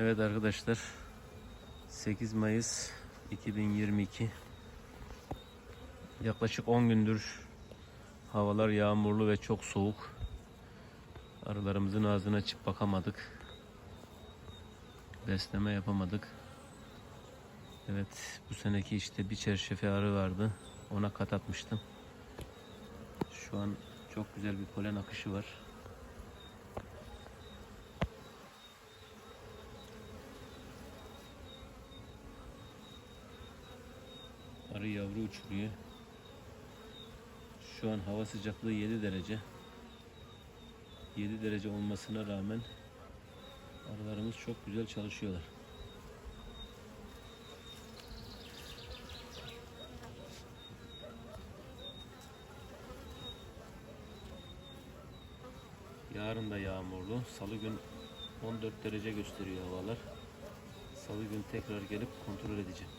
Evet arkadaşlar 8 Mayıs 2022 Yaklaşık 10 gündür havalar yağmurlu ve çok soğuk. Arılarımızın ağzına açıp bakamadık. Besleme yapamadık. Evet bu seneki işte bir çerşefe arı vardı. Ona kat atmıştım. Şu an çok güzel bir polen akışı var. Arı yavru uçuruyor. Şu an hava sıcaklığı 7 derece. 7 derece olmasına rağmen arılarımız çok güzel çalışıyorlar. Yarın da yağmurlu. Salı gün 14 derece gösteriyor havalar. Salı gün tekrar gelip kontrol edeceğim.